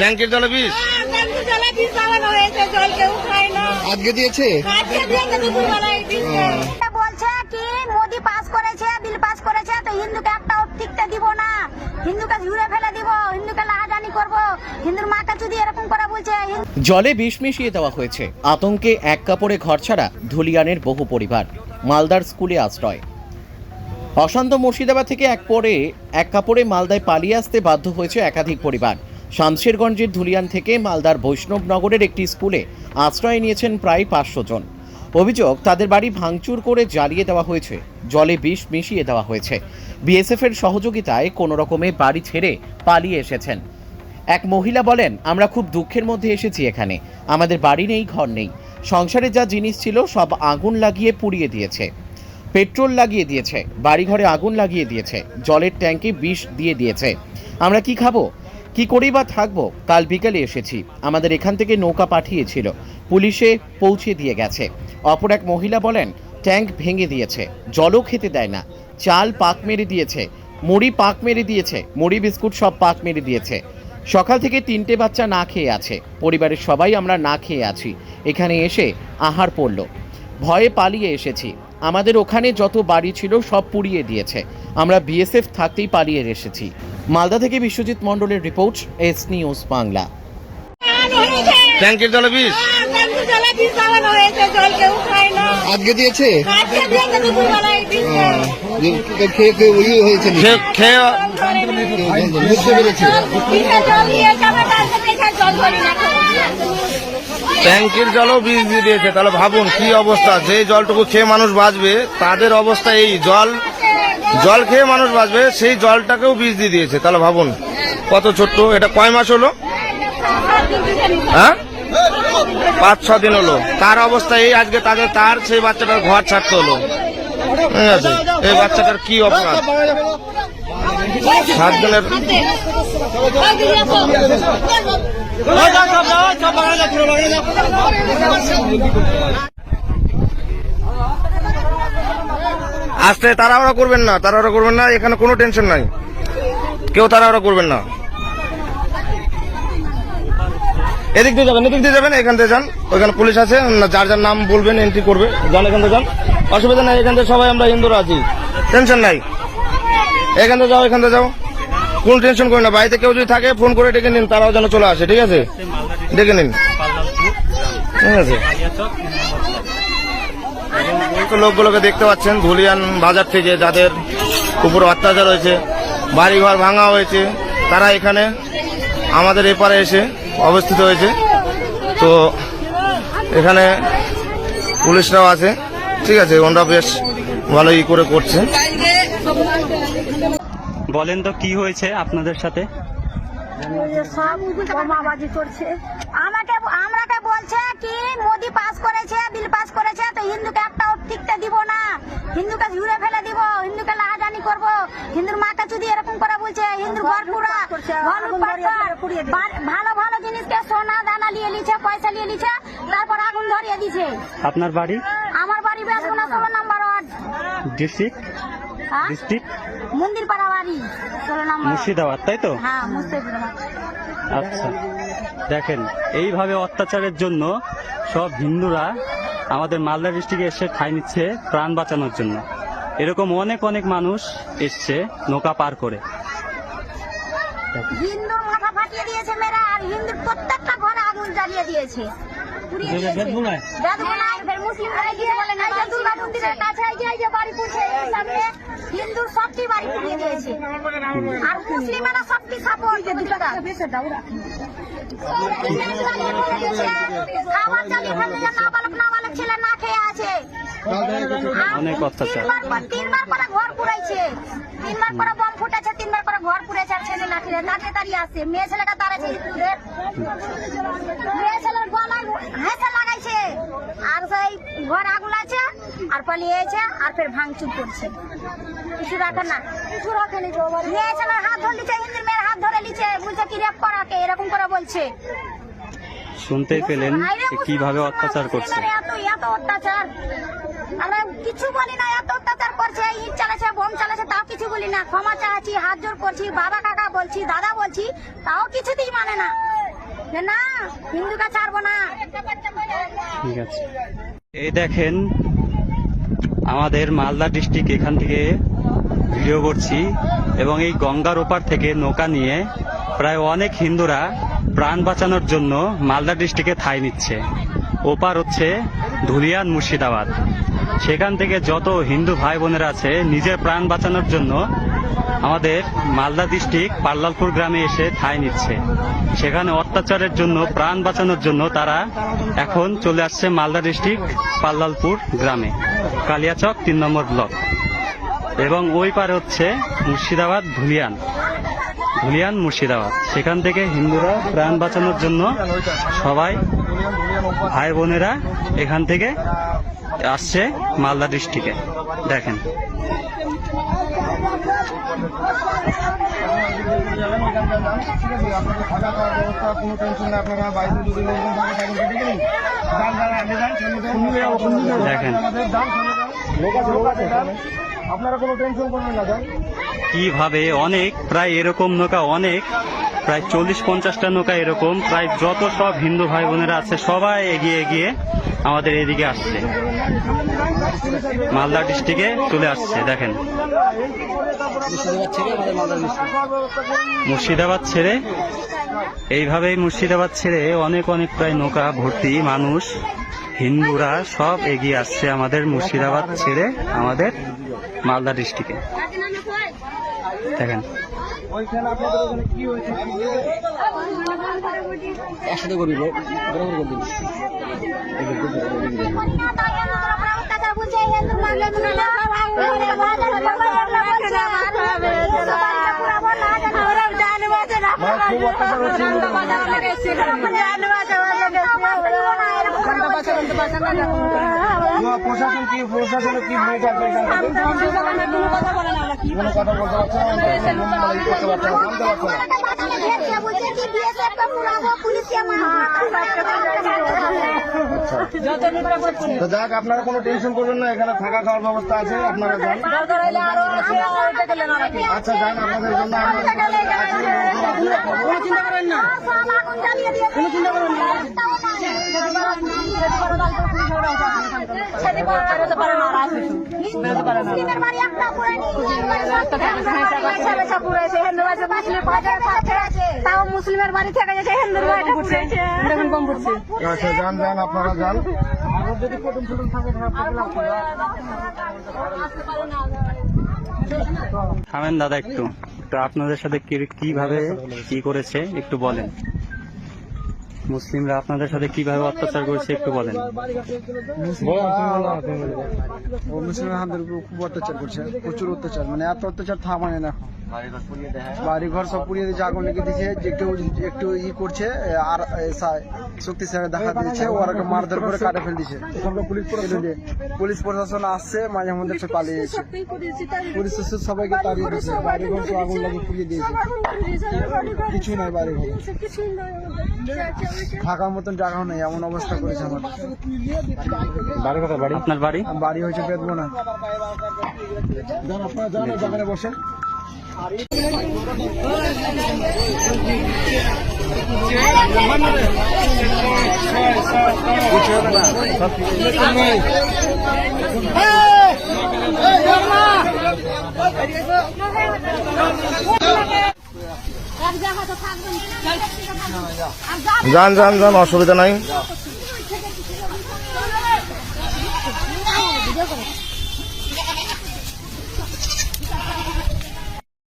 ট্যাঙ্কের জলে বিষ ট্যাঙ্কি জলে বিষ লাগানো হয়েছে জল কেউ খায় না আজকে দিয়েছে? বলছে কি মোদি পাস করেছে বিল পাস করেছে তো হিন্দুকে একটা দিব না। হিন্দুকে ঝুড়ে ফেলে দিব হিন্দুকে লাহাজানি করব। হিন্দুর মাকে যদি এরকম করে বলছে জলে বিষ মিশিয়ে দেওয়া হয়েছে। আতঙ্কে এক কাপড়ে ঘর ছাড়া ধুলিয়ানের বহু পরিবার। মালদার স্কুলে আশ্রয়। অশান্ত মুর্শিদাবাদ থেকে এক পরে এক কাপড়ে মালদায় পালিয়ে আসতে বাধ্য হয়েছে একাধিক পরিবার। শামশেরগঞ্জের ধুলিয়ান থেকে মালদার বৈষ্ণবনগরের একটি স্কুলে আশ্রয় নিয়েছেন প্রায় পাঁচশো জন। অভিযোগ, তাদের বাড়ি ভাঙচুর করে জ্বালিয়ে দেওয়া হয়েছে। জলে বিষ মিশিয়ে দেওয়া হয়েছে। বিএসএফ এর সহযোগিতায় কোনো রকমে বাড়ি ছেড়ে পালিয়ে এসেছেন। এক মহিলা বলেন, আমরা খুব দুঃখের মধ্যে এসেছি এখানে। আমাদের বাড়ি নেই, ঘর নেই। সংসারে যা জিনিস ছিল সব আগুন লাগিয়ে পুড়িয়ে দিয়েছে। পেট্রোল লাগিয়ে দিয়েছে। বাড়িঘরে আগুন লাগিয়ে দিয়েছে। জলের ট্যাঙ্কে বিষ দিয়ে দিয়েছে। আমরা কি খাব? কি করেই বা থাকব? কাল বিকালে এসেছি। আমাদের এখান থেকে নৌকা পাঠিয়েছিল। পুলিশে পৌঁছে দিয়ে গেছে। অপর এক মহিলা বলেন, ট্যাঙ্ক ভেঙে দিয়েছে। জলও খেতে দেয় না। চাল পাক মেরে দিয়েছে। মুড়ি পাক মেরে দিয়েছে। মুড়ি, বিস্কুট সব পাক মেরে দিয়েছে। সকাল থেকে তিনটে বাচ্চা না খেয়ে আছে। পরিবারের সবাই আমরা না খেয়ে আছি। এখানে এসে আহার পড়ল। ভয়ে পালিয়ে এসেছি। আমাদের ওখানে যত বাড়ি ছিল সব পুড়িয়ে দিয়েছে। আমরা বিএসএফ থাকতেই পালিয়ে এসেছি। মালদা থেকে বিশ্বজিৎ মণ্ডলের রিপোর্ট এস নিউজ বাংলা। ট্যাঙ্কের জলে বিষ ট্যাঙ্কি জলে বিষ লাগানো হয়েছে জল কেউ খায় না আজকে দিয়েছে খেয়ে খেয়ে ইয়ে হয়েছে। খেয়ে বুঝতে পেরেছি। ট্যাঙ্কের জলও বিষ দিয়ে দিয়েছে। তাহলে ভাবুন কি অবস্থা। যে জলটুকু খেয়ে মানুষ বাঁচবে তাদের অবস্থা এই। জল জল খেয়ে মানুষ বাঁচবে, সেই জলটাকেও বিষ দিয়ে দিয়েছে। তাহলে ভাবুন, কত ছোট্ট? এটা কয় মাস হলো? হ্যাঁ? পাঁচ, ছ দিন হলো। তার অবস্থা এই, আজকে তাদের, তার সেই বাচ্চাটার ঘর ছাড়তে হলো। ঠিক আছে? এই বাচ্চাটার কি অপরাধ? সাত দিনের আসতে তাড়াহুড়া করবেন না, তাড়াহুড়া করবেন না, এখানে কোনো টেনশন নাই। কেউ তাড়াহুড়া করবেন না। এদিক দিয়ে যাবেন, এদিক দিয়ে যাবেন, এখান থেকে যান। ওইখানে পুলিশ আছে যার যার নাম বলবেন এন্ট্রি করবে। যান, এখান থেকে যান। অসুবিধা নাই, এখান থেকে সবাই আমরা হিন্দুরা আছি। টেনশন নাই। এখান থেকে যাও, এখান থেকে যাও। কোন টেনশন করেন না। বাড়িতে কেউ যদি থাকে ফোন করে ডেকে নিন, তারাও যেন চলে আসে, ঠিক আছে? ডেকে নিন। ঠিক আছে। লোকগুলোকে দেখতে পাচ্ছেন ধুলিয়ান বাজার থেকে যাদের উপর অত্যাচার হয়েছে বাড়িঘর ভাঙা হয়েছে তারা এখানে আমাদের এপারে এসে অবস্থিত হয়েছে। তো এখানে পুলিশরাও আছে। ঠিক আছে ওনারা বেশ ভালোই করে করছে। বলেন তো কি হয়েছে আপনাদের সাথে? সব বোমাবাজি করছে আমাকে আমরাকে বলছে কি মোদি পাস করেছে বিল পাস করেছে তো হিন্দুকে একটা টিকতে দিব না। হিন্দুকে ঝুড়ে ফেলে দিব হিন্দুকে লাহাজানি করব। হিন্দুর মাকে যদি এরকম করে বলছে হিন্দুর ঘর পুরা। ভালো ভালো জিনিসকে সোনা দানা নিয়ে নিছে পয়সা নিয়ে নিছে তারপর আগুন ধরিয়ে দিছে। আপনার বাড়ি? আমার বাড়ি বেসগুনা ষোলো নাম্বার ওয়ার্ড। ডিস্ট্রিক্ট? হ্যাঁ? ডিস্ট্রিক্ট? মন্দির পাড়া বাড়ি ষোলো নম্বর মুর্শিদাবাদ তাই তো? হ্যাঁ মুর্শিদাবাদ। আচ্ছা। দেখেন এইভাবে অত্যাচারের জন্য সব হিন্দুরা আমাদের মালদা ডিস্ট্রিক্টে এসে ঠাই নিচ্ছে প্রাণ বাঁচানোর জন্য। এরকম অনেক অনেক মানুষ এসছে নৌকা পার করে। হিন্দুর মাথা ফাটিয়ে দিয়েছে মেয়েরা আর হিন্দুর প্রত্যেকটা ঘরে আগুন জ্বালিয়ে খাবার চালিয়ে ফেলছে, নাবালক নাবালক ছেলে না খেয়ে আছে আর অনেক অত্যাচার। তিনবার করে ঘর পুড়াইছে। তিনবার করে বম ফুটেছে তিনবার করে ঘর পুড়েছে আর ছেলে খেলে দাঁড়িয়ে দাঁড়িয়ে আছে। মেয়ে ছেলেটা তাড়াছে স্কুলের মেয়ে ছেলের গলায় হেসে লাগাইছে। আর সেই ঘর আগুন আছে আর পালিয়েছে আর ফের ভাঙচুর করছে। কিছু রাখে না। কিছু রাখে নি মেয়ে ছেলের হাত ধরে লিছে হিন্দির মেয়ের হাত ধরে লিছে। বলছে কি রেপ করাকে এরকম করে বলছে। শুনতেই পেলেন কীভাবে অত্যাচার করছে। এত এত অত্যাচার। আমরা কিছু বলি না, এত অত্যাচার করছে, ইট চালাচ্ছে, বোম চালাচ্ছে, তাও কিছু বলি না। ক্ষমা চাচ্ছি, হাত জোর করছি, বাবা কাকা বলছি, দাদা বলছি, তাও কিছুতেই মানে না। না, হিন্দুকে ছাড়বো না। এই দেখেন, আমাদের মালদা ডিস্ট্রিক্ট এখান থেকে ভিডিও করছি এবং এই গঙ্গার ওপার থেকে নৌকা নিয়ে প্রায় অনেক হিন্দুরা প্রাণ বাঁচানোর জন্য মালদা ডিস্ট্রিক্টে ঠাঁই নিচ্ছে। ওপার হচ্ছে ধুলিয়ান মুর্শিদাবাদ। সেখান থেকে যত হিন্দু ভাই বোনেরা আছে, নিজের প্রাণ বাঁচানোর জন্য আমাদের মালদা ডিস্ট্রিক্ট পাল্লালপুর গ্রামে এসে ঠাঁই নিচ্ছে। সেখানে অত্যাচারের জন্য, প্রাণ বাঁচানোর জন্য তারা এখন চলে আসছে মালদা ডিস্ট্রিক্ট পাল্লালপুর গ্রামে। কালিয়াচক তিন নম্বর ব্লক। এবং ওই পারে হচ্ছে মুর্শিদাবাদ ধুলিয়ান। ধুলিয়ান, মুর্শিদাবাদ। সেখান থেকে হিন্দুরা প্রাণ বাঁচানোর জন্য সবাই ভাই বোনেরা এখান থেকে আসছে মালদা ডিস্ট্রিক্টে দেখেন। দেখেন। আপনারা কোনো টেনশন করবেন না কীভাবে অনেক প্রায় এরকম নৌকা অনেক প্রায় চল্লিশ পঞ্চাশটা নৌকা এরকম, প্রায় যত সব হিন্দু ভাই বোনেরা আছে, সবাই এগিয়ে এগিয়ে আমাদের এদিকে আসছে। মালদা ডিস্ট্রিক্টে চলে আসছে, দেখেন। মুর্শিদাবাদ ছেড়ে, এইভাবেই মুর্শিদাবাদ ছেড়ে অনেক অনেক প্রায় নৌকা ভর্তি মানুষ, হিন্দুরা সব এগিয়ে আসছে আমাদের মুর্শিদাবাদ ছেড়ে আমাদের মালদা ডিস্ট্রিক্টে। দেখেন। ওইখানে আপনাদের ওখানে কি হয়েছে? একসাথে করবি বরাবর করবি। বুঝে প্রশাসন কি প্রশাসনের কি ভূমিকা আছে কোনো কথা বলতে পারছে না মানে করতে পারছে না জানতে পারছে না তো যাক আপনারা কোনো টেনশন করবেন না এখানে থাকা খাওয়ার ব্যবস্থা আছে আপনারা যান আচ্ছা যান আপনাদের জন্য আছে, আপনারা- মুসলিমের বাড়ি একটা পুরানি তাও মুসলিমের বাড়ি থেকে গেছে হিন্দুর যান যান আপনারা যান থামেন দাদা একটু। তো আপনাদের সাথে কীভাবে কি করেছে একটু বলেন। মুসলিমরা আপনাদের সাথে কীভাবে অত্যাচার করছে একটু বলেন। ও মুসলিম আমাদের খুব অত্যাচার করছে প্রচুর অত্যাচার মানে এত অত্যাচার থামায় না বাড়ি ঘর সব পুড়িয়ে দিয়েছে আগুন লেগে দিয়েছে যে কেউ একটু ই করছে আর এ, সা- শক্তিশালী দেখা দিয়েছে ওরা মারধর করে কাটে ফেল দিয়েছে। পুলিশ প্রশাসন। আসছে মাঝে মধ্যে সে পালিয়ে গেছে পুলিশ প্রশাসন সবাইকে তাড়িয়ে দিয়েছে বাড়ি ঘর সব আগুন লাগিয়ে পুড়িয়ে দিয়েছে। কিছু নাই বাড়ি ঘর থাকার মতন জায়গাও নেই এমন অবস্থা করেছে আমার আপনার বাড়ি বাড়ি হয়েছে বেদবনা যান আপনারা যান এই বসেন এক যান যান যান অসুবিধা নাই।